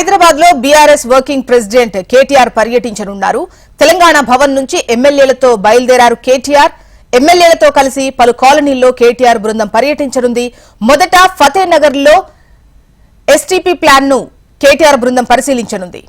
హైదరాబాద్లో BRS working president KTR పర్యటించనున్నారు. తెలంగాణ భవన్ నుంచి ఎమ్మెల్యేలతో బయలుదేరారు కేటీఆర్. ఎమ్మెల్యేలతో కలిసి పలు కాలనీల్లో కేటీఆర్ బృందం పర్యటించనుంది. మొదట ఫతేనగర్లో ఎస్టీపీ ప్లాన్ను కేటీఆర్ బృందం పరిశీలించనుంది.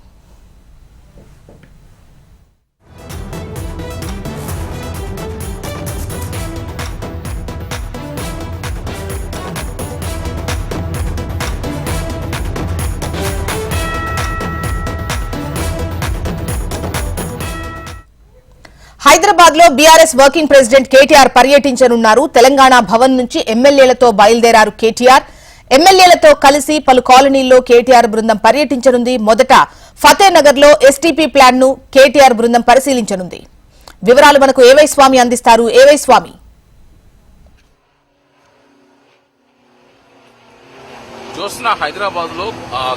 హైదరాబాద్లో బీఆర్ఎస్ వర్కింగ్ ప్రెసిడెంట్ కేటీఆర్ పర్యటించనున్నారు. తెలంగాణ భవన్ నుంచి ఎమ్మెల్యేలతో బయలుదేరారు కేటీఆర్. ఎమ్మెల్యేలతో కలిసి పలు కాలనీల్లో కేటీఆర్ బృందం పర్యటించనుంది. మొదట ఫతేనగర్లో ఎస్టీపీ ప్లాన్ను కేటీఆర్ బృందం పరిశీలించనుంది. వివరాలు మనకు ఏవై స్వామి అందిస్తారు? ఏవై స్వామి? చూసిన హైదరాబాద్లో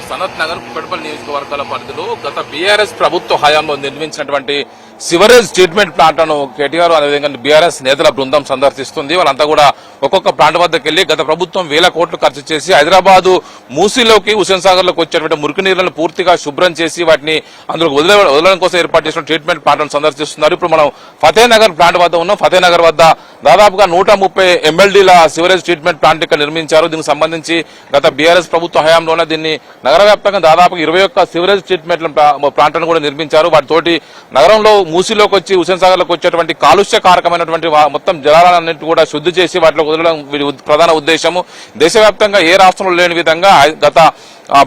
సనత్ నగర్ పెడపల్లి నియోజకవర్గాల పరిధిలో గత బీఆర్ఎస్ ప్రభుత్వ హయాంలో నిర్మించినటువంటి సివరేజ్ ట్రీట్మెంట్ ప్లాంట్ను కేటీఆర్ అదేవిధంగా బీఆర్ఎస్ నేతల బృందం సందర్శిస్తుంది. వాళ్ళంతా కూడా ఒక్కొక్క ప్లాంట్ వద్దకు వెళ్ళి గత ప్రభుత్వం వేల కోట్లు ఖర్చు చేసి హైదరాబాదు మూసీలోకి హుసేన్ సాగర్లోకి వచ్చేటువంటి మురికి నీళ్ళను పూర్తిగా శుభ్రం చేసి వాటిని అందులో వదలడం కోసం ఏర్పాటు చేసిన ట్రీట్మెంట్ ప్లాంట్లను సందర్శిస్తున్నారు. ఇప్పుడు మనం ఫతేనగర్ ప్లాంట్ వద్ద ఉన్నాం. ఫతేనగర్ వద్ద దాదాపుగా నూట ముప్పై ఎమ్మెల్డీల సివరేజ్ ట్రీట్మెంట్ ప్లాంట్ ఇక్కడ నిర్మించారు. దీనికి సంబంధించి గత బీఆర్ఎస్ ప్రభుత్వ హయాంలోనే దీన్ని నగర వ్యాప్తంగా దాదాపు ఇరవై ఒక్క సివరేజ్ ట్రీట్మెంట్ ప్లాంట్లను కూడా నిర్మించారు. వాటితోటి నగరంలో మూసీలోకి వచ్చి హుసేన్ సాగర్లోకి వచ్చేటువంటి కాలుష్య కారకమైనటువంటి మొత్తం జలాలన్నింటి కూడా శుద్ధి చేసి వాటిలో వదలడం ప్రధాన ఉద్దేశము. దేశవ్యాప్తంగా ఏ రాష్ట్రంలో లేని విధంగా గత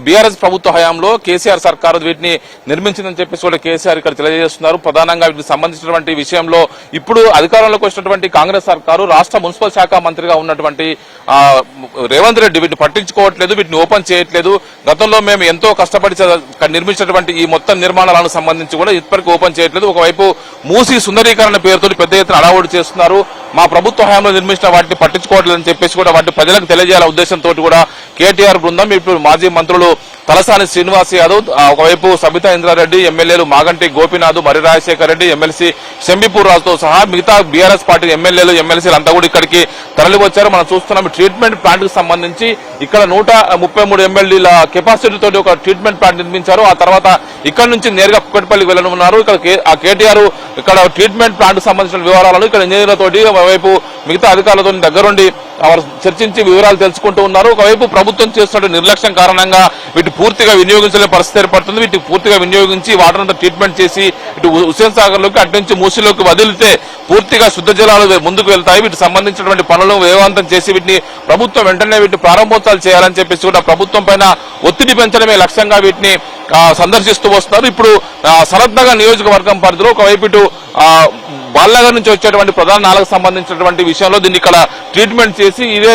బీఆర్ఎస్ ప్రభుత్వ హయాంలో కేసీఆర్ సర్కారు వీటిని నిర్మించిందని చెప్పేసి కూడా కేసీఆర్ ఇక్కడ తెలియజేస్తున్నారు. ప్రధానంగా వీటికి సంబంధించినటువంటి విషయంలో ఇప్పుడు అధికారంలోకి వచ్చినటువంటి కాంగ్రెస్ సర్కారు రాష్ట్ర మున్సిపల్ శాఖ మంత్రిగా ఉన్నటువంటి రేవంత్ రెడ్డి వీటిని పట్టించుకోవట్లేదు వీటిని ఓపెన్ చేయట్లేదు. గతంలో మేము ఎంతో కష్టపడి నిర్మించినటువంటి ఈ మొత్తం నిర్మాణాలకు సంబంధించి కూడా ఇప్పటికీ ఓపెన్ చేయట్లేదు. ఒకవైపు మూసి సుందరీకరణ పేరుతో పెద్ద ఎత్తున అడావుడు చేస్తున్నారు. మా ప్రభుత్వ హయాంలో నిర్మించిన వాటిని పట్టించుకోవట్లేదని చెప్పేసి కూడా వాటిని ప్రజలకు తెలియజేయాల ఉద్దేశంతో కూడా కేటీఆర్ బృందం ఇప్పుడు మాజీ మంత్రులు తలసాని శ్రీనివాస్ యాదవ్ ఒకవైపు సబితా ఇంద్రారెడ్డి ఎమ్మెల్యేలు మాగంటి గోపీనాథ్ మరి రాజశేఖర్ రెడ్డి ఎమ్మెల్సీ శంబిపూర్ రాజుతో సహా మిగతా బీఆర్ఎస్ పార్టీ ఎమ్మెల్యేలు ఎమ్మెల్సీలు అంతా కూడా ఇక్కడికి తరలివచ్చారు. మనం చూస్తున్నాం ట్రీట్మెంట్ ప్లాంట్కి సంబంధించి ఇక్కడ నూట ముప్పై మూడు ఎమ్మెల్యేల కెపాసిటీ తోటి ఒక ట్రీట్మెంట్ ప్లాంట్ నిర్మించారు. ఆ తర్వాత ఇక్కడ నుంచి నేరుగా కుక్కటిపల్లికి వెళ్ళనున్నారు. ఇక్కడ ఆ కేటీఆర్ ఇక్కడ ట్రీట్మెంట్ ప్లాంట్కి సంబంధించిన వివరాలను ఇక్కడ ఇంజనీర్లతోటి ఒకవైపు మిగతా అధికారులతో దగ్గరుండి వారు చర్చించి వివరాలు తెలుసుకుంటూ ఉన్నారు. ఒకవైపు ప్రభుత్వం చేస్తున్న నిర్లక్ష్యం కారణంగా వీటి పూర్తిగా వినియోగించలే పరిస్థితి ఏర్పడుతుంది. వీటికి పూర్తిగా వినియోగించి వాటర్ అంతా ట్రీట్మెంట్ చేసి ఇటు హుసేన్ సాగర్లోకి అటు నుంచి మూసిలోకి వదిలితే పూర్తిగా శుద్ధ జలాలు ముందుకు వెళ్తాయి. వీటికి సంబంధించినటువంటి పనులను వేగవంతం చేసి వీటిని ప్రభుత్వం వెంటనే వీటిని ప్రారంభోత్సవాలు చేయాలని చెప్పేసి కూడా ప్రభుత్వం పైన ఒత్తిడి పెంచడమే లక్ష్యంగా వీటిని సందర్శిస్తూ వస్తున్నారు. ఇప్పుడు ఆ, నగర్ నియోజకవర్గం పరిధిలో ఒకవైపు ఇటు బాలనగర్ నుంచి వచ్చేటువంటి ప్రధాన నాలకు సంబంధించినటువంటి విషయంలో దీన్ని ఇక్కడ ట్రీట్మెంట్ చేసి ఇదే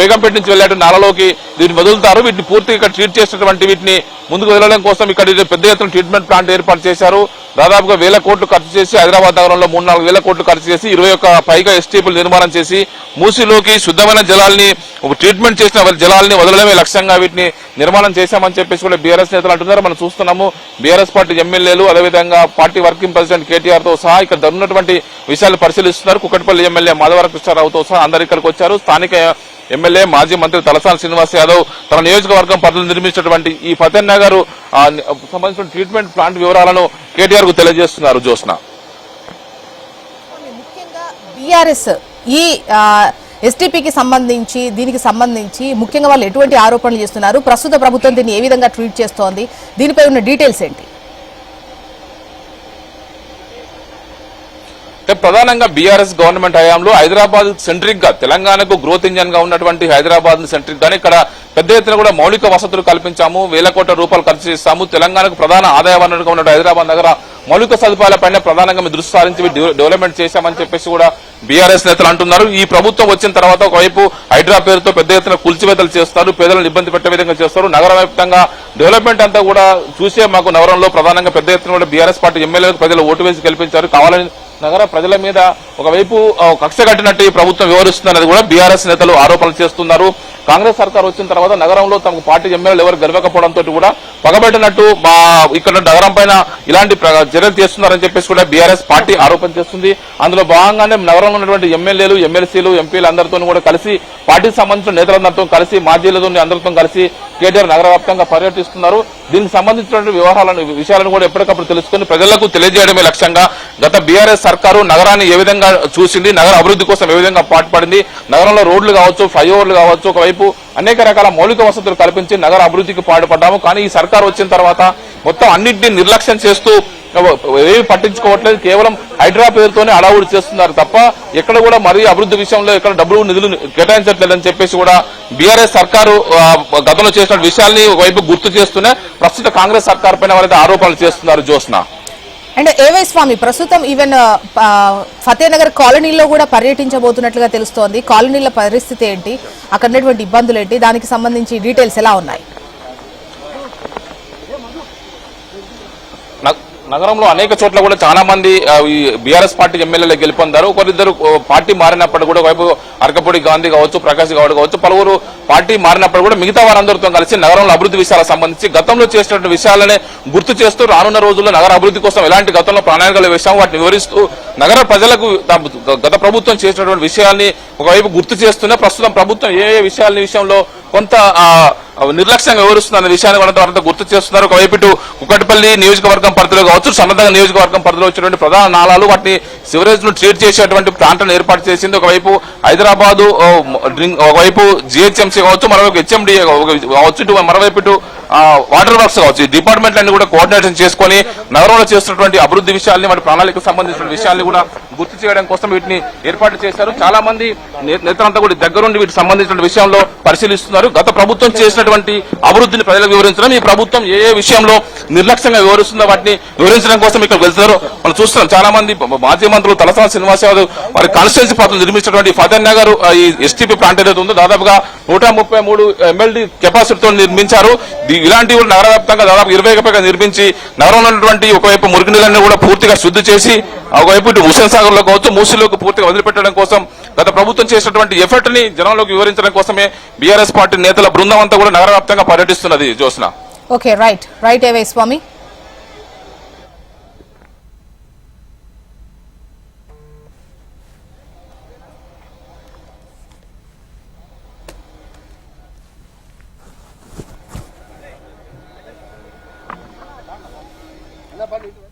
బేగంపేట నుంచి వెళ్ళేటువంటి నాలలోకి దీన్ని వదులుతారు. వీటిని పూర్తిగా ఇక్కడ ట్రీట్ చేసినటువంటి వీటిని ముందుకు వెళ్ళడం కోసం ఇక్కడ పెద్ద ఎత్తున ట్రీట్మెంట్ ప్లాంట్ ఏర్పాటు చేశారు. దాదాపుగా వేల కోట్లు ఖర్చు చేసి హైదరాబాద్ నగరంలో మూడు నాలుగు వేల కోట్లు ఖర్చు చేసి ఇరవై ఒక్క పైగా ఎస్టీపీలు నిర్మాణం చేసి మూసీలోకి శుద్ధమైన జలాల్ని ట్రీట్మెంట్ చేసిన జలాల్ని వదలడమే లక్ష్యంగా వీటిని నిర్మాణం చేశామని చెప్పేసి కూడా బీఆర్ఎస్ నేతలు అంటున్నారు. మనం చూస్తున్నాము. బీఆర్ఎస్ పార్టీ ఎమ్మెల్యేలు అదేవిధంగా పార్టీ వర్కింగ్ ప్రెసిడెంట్ కేటీఆర్తో సహా ఇక్కడ ఉన్నటువంటి విషయాలు పరిశీలిస్తున్నారు. కుక్కటిపల్లి ఎమ్మెల్యే మాధవర కృష్ణారావుతో సహా అందరు ఇక్కడికి వచ్చారు. స్థానిక ఎమ్మెల్యే మాజీ మంత్రి తలసాని శ్రీనివాస్ యాదవ్ తన నియోజకవర్గం పరిధిలో నిర్మించినటువంటి ఈ ఫతేన్ నగర్ సంబంధించిన ట్రీట్మెంట్ ప్లాంట్ వివరాలను కేటీఆర్కు తెలియజేస్తున్నారు జోస్న బీఆర్ఎస్ ఈ ఎస్టీపీకి సంబంధించి దీనికి సంబంధించి ముఖ్యంగా వాళ్ళు ఎటువంటి ఆరోపణలు చేస్తున్నారు? ప్రస్తుత ప్రభుత్వం దీన్ని ఏ విధంగా ట్రీట్ చేస్తోంది? దీనిపై ఉన్న డీటెయిల్స్ ఏంటి? ప్రధానంగా బీఆర్ఎస్ గవర్నమెంట్ హయాంలో హైదరాబాద్ సెంట్రిక్గా తెలంగాణకు గ్రోత్ ఇంజన్గా ఉన్నటువంటి హైదరాబాద్ సెంట్రిక్ గానే ఇక్కడ పెద్ద ఎత్తున కూడా మౌలిక వసతులు కల్పించాము వేల కోట్ల రూపాయలు ఖర్చు చేస్తాము తెలంగాణకు ప్రధాన ఆదాయ వనరుగా ఉన్న హైదరాబాద్ నగర మౌలిక సదుపాయాలపైన ప్రధానంగా మేము దృష్టి సారించి డెవలప్మెంట్ చేశామని చెప్పేసి కూడా బీఆర్ఎస్ నేతలు అంటున్నారు. ఈ ప్రభుత్వం వచ్చిన తర్వాత ఒకవైపు హైడ్రా పేరుతో పెద్ద ఎత్తున కూల్చివేతలు చేస్తారు పేదలను ఇబ్బంది పెట్టే విధంగా చేస్తారు. నగర వ్యాప్తంగా డెవలప్మెంట్ అంతా కూడా చూసే మాకు నగరంలో ప్రధానంగా పెద్ద ఎత్తున కూడా బీఆర్ఎస్ పార్టీ ఎమ్మెల్యేలకు ప్రజలు ఓటు వేసి గెలిపించారు. కావాలని నగర ప్రజల మీద ఒకవైపు కక్ష కట్టినట్టు ఈ ప్రభుత్వం వివరిస్తుందన్నది కూడా బీఆర్ఎస్ నేతలు ఆరోపణలు చేస్తున్నారు. కాంగ్రెస్ సర్కార్ వచ్చిన తర్వాత నగరంలో తమకు పార్టీ ఎమ్మెల్యేలు ఎవరు గెలవకపోవడంతో కూడా పగబెట్టినట్టు మా ఇక్కడ నగరం పైన ఇలాంటి ప్ర- చర్యలు చేస్తున్నారని చెప్పేసి కూడా బీఆర్ఎస్ పార్టీ ఆరోపణ చేస్తుంది. అందులో భాగంగానే నగరంలో ఉన్నటువంటి ఎమ్మెల్యేలు ఎమ్మెల్సీలు ఎంపీలు అందరితో కూడా కలిసి పార్టీకి సంబంధించిన నేతలందరితో కలిసి మాజీలతో అందరితో కలిసి కేటీఆర్ నగర వ్యాప్తంగా పర్యటిస్తున్నారు. దీనికి సంబంధించినటువంటి వ్యవహారాలను విషయాలను కూడా ఎప్పటికప్పుడు తెలుసుకుని ప్రజలకు తెలియజేయడమే లక్ష్యంగా గత బీఆర్ఎస్ సర్కారు నగరాన్ని ఏ విధంగా చూసింది నగర అభివృద్ధి కోసం ఏ విధంగా పాటుపడింది నగరంలో రోడ్లు కావచ్చు ఫ్లైఓవర్లు కావచ్చు ఒకవైపు అనేక రకాల మౌలిక వసతులు కల్పించి నగర అభివృద్ధికి పాటుపడ్డాము. కానీ ఈ సర్కారు వచ్చిన తర్వాత మొత్తం అన్నింటినీ నిర్లక్ష్యం చేస్తూ ఏమి పట్టించుకోవట్లేదు కేవలం హైడ్రా పేరుతోనే అడావుడి చేస్తున్నారు తప్ప ఎక్కడ కూడా మరీ అభివృద్ధి విషయంలో ఎక్కడ డబ్బులు నిధులు కేటాయించట్లేదని చెప్పేసి కూడా బీఆర్ఎస్ సర్కారు గతంలో చేసిన విషయాల్ని వైపు గుర్తు చేస్తూనే ప్రస్తుత కాంగ్రెస్ సర్కార్ పైన వారైతే ఆరోపణలు చేస్తున్నారు జోస్నా అండ్ ఏవై స్వామి ప్రస్తుతం ఈవెన్ ఫతేనగర్ కాలనీలో కూడా పర్యటించబోతున్నట్లుగా తెలుస్తోంది. కాలనీల పరిస్థితి ఏంటి? అక్కడ ఇబ్బందులు ఏంటి? దానికి సంబంధించి డీటెయిల్స్ ఎలా ఉన్నాయి? నగరంలో అనేక చోట్ల కూడా చాలా మంది ఈ బీఆర్ఎస్ పార్టీ ఎమ్మెల్యేలు గెలుపొందారు. ఒకరిద్దరు పార్టీ మారినప్పుడు కూడా వైపు అరకపూడి గాంధీ కావచ్చు ప్రకాష్ గౌడ్ కావచ్చు పలువురు పార్టీ మారినప్పుడు కూడా మిగతా వారందరితో కలిసి నగరంలో అభివృద్ధి విషయాలకు సంబంధించి గతంలో చేసినటువంటి విషయాలనే గుర్తు చేస్తూ రానున్న రోజుల్లో నగర అభివృద్ధి కోసం ఎలాంటి గతంలో ప్రణాళికలు వేశాము వాటిని వివరిస్తూ నగర ప్రజలకు గత ప్రభుత్వం చేసినటువంటి విషయాల్ని ఒకవైపు గుర్తు చేస్తున్నా ప్రస్తుతం ప్రభుత్వం ఏ ఏ విషయాల విషయంలో కొంత నిర్లక్ష్యంగా నిర్లక్ష్యంగా అనే విషయాన్ని కూడా వారంతా గుర్తు చేస్తున్నారు. ఒకవైపు ఇటు కుక్కటిపల్లి నియోజకవర్గం పరిధిలో కావచ్చు సన్నద్ధంగా నియోజకవర్గం పరిధిలో వచ్చినటువంటి ప్రధాన నాళాలు వాటిని సివరేజ్ను ట్రీట్ చేసేటువంటి ప్రాంతాన్ని ఏర్పాటు చేసింది. ఒకవైపు హైదరాబాదు ఒకవైపు జిహెచ్ఎంసీ కావచ్చు మరొక హెచ్ఎండి కావచ్చు మరోవైపు ఇటు వాటర్ వర్క్స్ కావచ్చు. ఈ డిపార్ట్మెంట్ అన్ని కూడా కోఆర్డినేషన్ చేసుకొని నగరంలో చేస్తున్నటువంటి అభివృద్ధి విషయాల్ని వాటి ప్రణాళికకు సంబంధించిన విషయాల్ని కూడా గుర్తు చేయడం కోసం వీటిని ఏర్పాటు చేశారు. చాలా మంది నేతలంతా కూడా దగ్గరుండి వీటికి సంబంధించిన విషయంలో పరిశీలిస్తున్నారు. గత ప్రభుత్వం చేసినటువంటి అభివృద్ధిని ప్రజలకు వివరించడం ఈ ప్రభుత్వం ఏ ఏ విషయంలో నిర్లక్ష్యంగా వివరిస్తుందో వాటిని వివరించడం కోసం ఇక్కడ వెళ్తున్నారు. మనం చూస్తున్నాం చాలా మంది మాజీ మంత్రులు తలసాని శ్రీనివాస్ యాదవ్ వారి కాన్స్టిట్యున్సీ పాత్రలు నిర్మించినటువంటి ఫతన్ నగర్ ఈ ఎస్టీపీ ప్రాంతం ఏదైతే ఉందో దాదాపుగా నూట ముప్పై మూడు ఎమ్మెల్డీ కెపాసిటీతో నిర్మించారు. ఇలాంటివి కూడా నగర వ్యాప్తంగా దాదాపు ఇరవై పైగా నిర్మించి నగరంలో ఉన్నటువంటి ఒకవైపు మురికి నీళ్ళని కూడా పూర్తిగా శుద్ధి చేసి ఒకవైపు ఇటు హుసేన్ సాగర్లో కావచ్చు మూసీలోకి పూర్తిగా వదిలిపెట్టడం కోసం గత ప్రభుత్వం చేసినటువంటి ఎఫర్ట్ని జనంలోకి వివరించడం కోసమే బీఆర్ఎస్ పార్టీ నేతల బృందం అంతా కూడా నగర వ్యాప్తంగా పర్యటిస్తున్నది జోస్న ఓకే రైట్ రైట్ ఏవై స్వామి palo.